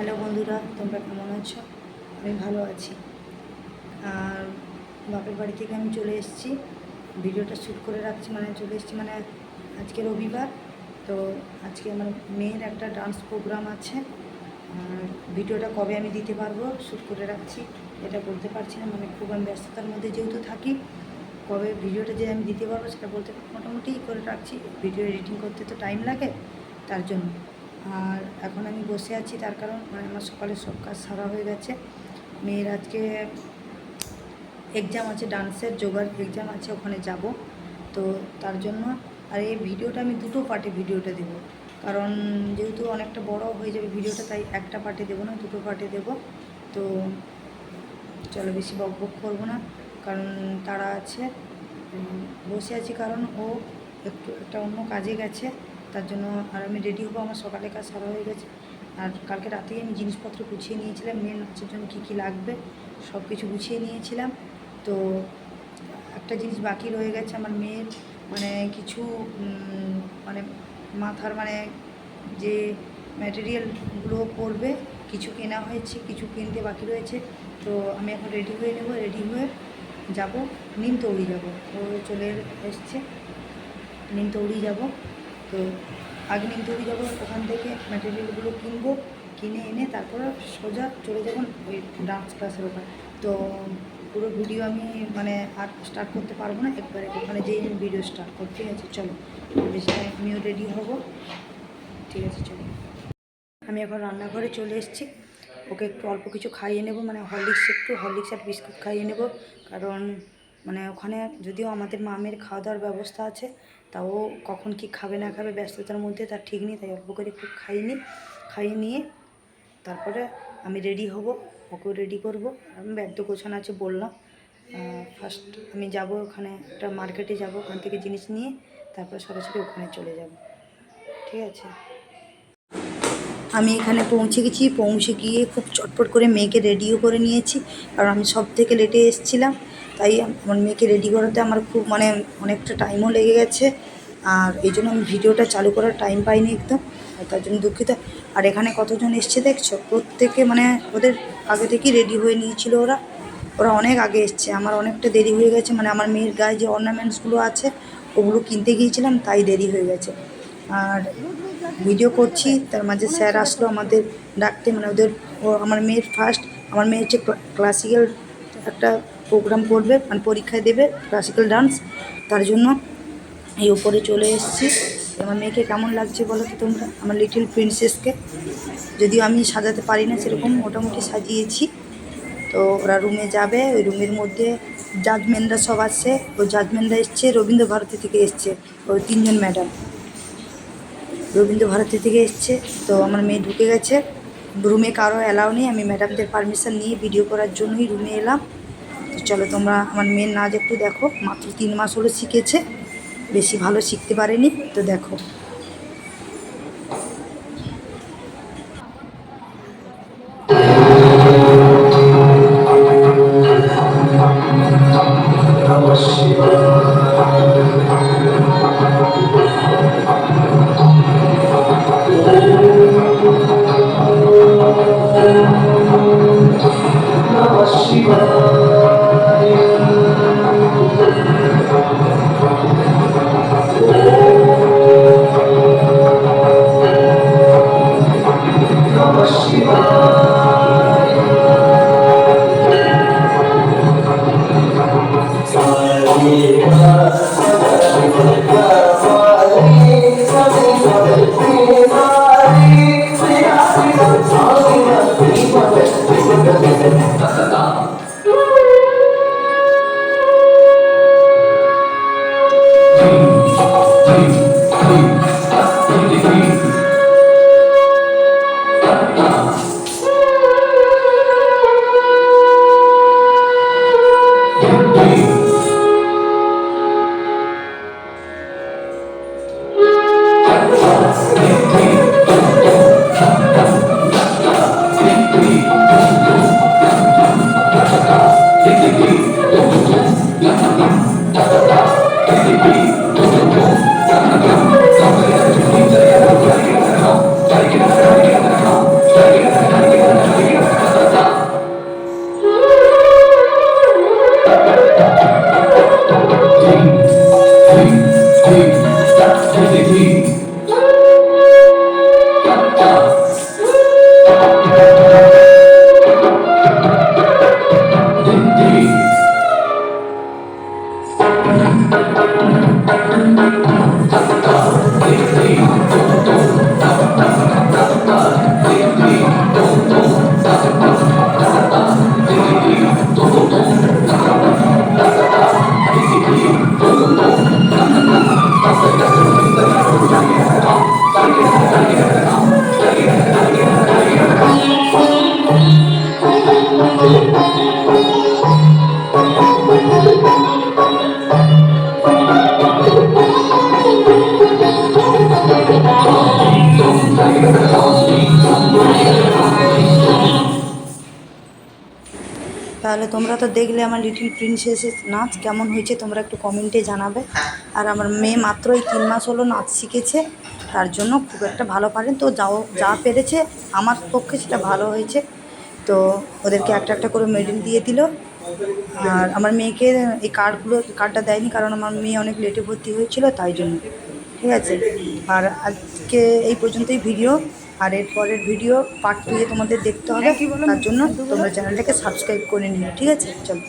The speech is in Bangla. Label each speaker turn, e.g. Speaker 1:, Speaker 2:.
Speaker 1: হ্যালো বন্ধুরা, তোমরা কেমন আছো? আমি ভালো আছি। আর বাপের বাড়ি থেকে আমি চলে এসেছি। ভিডিওটা শ্যুট করে রাখছি মানে চলে এসেছি মানে আজকে রবিবার। তো আজকে আমার মেয়ের একটা ডান্স প্রোগ্রাম আছে। আর ভিডিওটা কবে আমি দিতে পারব শ্যুট করে রাখছি, এটা বলতে পারছি না। মানে খুব আমি ব্যস্ততার মধ্যে যেহেতু থাকি, কবে ভিডিওটা যে আমি দিতে পারব সেটা বলতে মোটামুটি করে রাখছি। ভিডিও এডিটিং করতে তো টাইম লাগে, তার জন্য। আর এখন আমি বসে আছি, তার কারণ মানে আমার সকালে সব কাজ সারা হয়ে গেছে। মেয়ের আজকে এক্সাম আছে ডান্সের যোগার এক্সাম আছে, ওখানে যাব। তো তার জন্য আর এই ভিডিওটা আমি দুটো পার্টে ভিডিওটা দেবো। কারণ যেহেতু অনেকটা বড় হয়ে যাবে ভিডিওটা, তাই একটা পার্টে দেবো না, দুটো পার্টে দেবো। তো চলো বেশি বক বক করব না, কারণ তারা আছে বসে আছি, কারণ ও একটু একটা অন্য কাজে গেছে। তার জন্য আর আমি রেডি হব, আমার সকালে কাজ সারা হয়ে গেছে। আর কালকে রাতেই আমি জিনিসপত্র গুছিয়ে নিয়েছিলাম মেন নাচের জন্য কী কী লাগবে সব কিছু গুছিয়ে নিয়েছিলাম। তো একটা জিনিস বাকি রয়ে গেছে আমার মেয়ের মানে কিছু মানে মাথার মানে যে ম্যাটেরিয়ালগুলো পরবে কিছু কেনা হয়েছে, কিছু কিনতে বাকি রয়েছে। তো আমি এখন রেডি হয়ে নেব রেডি হয়ে যাব যাব নিমতৌড়ি যাব। ও চলে এসছে নিমতৌড়ি যাব। তো আগে নিমতৌড়ি যাব ওখান থেকে ম্যাটেরিয়ালগুলো কিনবো, কিনে এনে তারপর সোজা চলে যাব ওই ডান্স ক্লাসের ওখানে। তো পুরো ভিডিও আমি মানে আর স্টার্ট করতে পারব না, একবারে ওখানে যেই ভিডিও স্টার্ট করতে ঠিক আছে, চলো। বেশি আমিও রেডি হব। ঠিক আছে, চলো। আমি এখন রান্নাঘরে চলে এসেছি। ওকে একটু অল্প কিছু খাইয়ে নেব মানে হরলিক্স একটু, হরলিক্স আর বিস্কুট খাইয়ে নেব। কারণ মানে ওখানে যদিও আমাদের মামের খাওয়া দাওয়ার ব্যবস্থা আছে, তাও কখন কি খাবে না খাবে ব্যস্ততার মধ্যে তার ঠিক নেই, তাই অল্প করে একটু খাইয়ে নিই খাইয়ে নিয়ে তারপরে আমি রেডি হব, ওকেও রেডি করব। আমি ব্যাগ গোছানো আছে বললাম ফার্স্ট আমি যাব ওখানে একটা মার্কেটে যাব, ওখান থেকে জিনিস নিয়ে তারপর সরাসরি ওখানে চলে যাব। ঠিক আছে? আমি এখানে পৌঁছে গেছি, পৌঁছে গিয়ে খুব চটপট করে মেয়েকে রেডিও করে নিয়েছি, কারণ আমি সব থেকে লেটে এসেছিলাম। তাই আমার মেয়েকে রেডি করাতে আমার খুব মানে অনেকটা টাইমও লেগে গেছে। আর এই জন্য আমি ভিডিওটা চালু করার টাইম পাইনি একদম। তার জন্য দুঃখিত। আর এখানে কতজন এসছে দেখছ? প্রত্যেকে মানে ওদের আগে থেকেই রেডি হয়ে নিয়েছিল ওরা। ওরা অনেক আগে এসছে। আমার অনেকটা দেরি হয়ে গেছে। মানে আমার মেয়ের গায়ে যে অর্নামেন্টসগুলো আছে, ওগুলো কিনতে গিয়েছিলাম, তাই দেরি হয়ে গেছে। আর ভিডিও করছি। তার মাঝে স্যার আসলো আমাদের ডাকতে। মানে ওদের ও, আমার মেয়ের ফার্স্ট আমার মেয়ে হচ্ছে ক্লাসিক্যাল একটা প্রোগ্রাম করবে মানে পরীক্ষায় দেবে ক্লাসিক্যাল ডান্স তার জন্য এই উপরে চলে এসেছি। আমার মেয়েকে কেমন লাগছে বলো তো তোমরা? আমার লিটিল প্রিন্সেসকে যদিও আমি সাজাতে পারি না সেরকম, মোটামুটি সাজিয়েছি। তো ওরা রুমে যাবে, ওই রুমের মধ্যে জাজমেনরা সব আসছে ওই জাজমেনরা এসছে, রবীন্দ্র ভারতী থেকে এসছে, ওই তিনজন ম্যাডাম রবীন্দ্র ভারতী থেকে এসছে, তো আমার মেয়ে ঢুকে গেছে। রুমে কারও অ্যালাউ নেই, আমি ম্যাডামদের পারমিশন নিয়ে ভিডিও করার জন্যই রুমে এলাম। তো চলো তোমরা আমার মেয়ের নাচ একটু দেখো। মাত্র তিন মাস হলো শিখেছে, বেশি ভালো শিখতে পারেনি, তো দেখো। Thank you. Thank you. তাহলে তোমরা তো দেখলে আমার লিটিল প্রিন্সেসের নাচ কেমন হয়েছে, তোমরা একটু কমেন্টে জানাবে। আর আমার মেয়ে মাত্র এই তিন মাস হলো নাচ শিখেছে, তার জন্য খুব একটা ভালো পারেন। তো যাও, যা পেরেছে আমার পক্ষে সেটা ভালো হয়েছে। তো ওদেরকে একটা একটা করে মেডেল দিয়ে দিল। আর আমার মেয়েকে এই কার্ডগুলো কার্ডটা দেয়নি কারণ আমার মেয়ে অনেক লেটে ভর্তি হয়েছিল, তাই জন্য। ঠিক আছে? আর আজকে এই পর্যন্তই ভিডিও আর এর পরের ভিডিও পার্ট টুয়ে তোমাদের দেখতে হবে। তার জন্য তোমরা চ্যানেলটাকে সাবস্ক্রাইব করে নিও ঠিক আছে? চলো।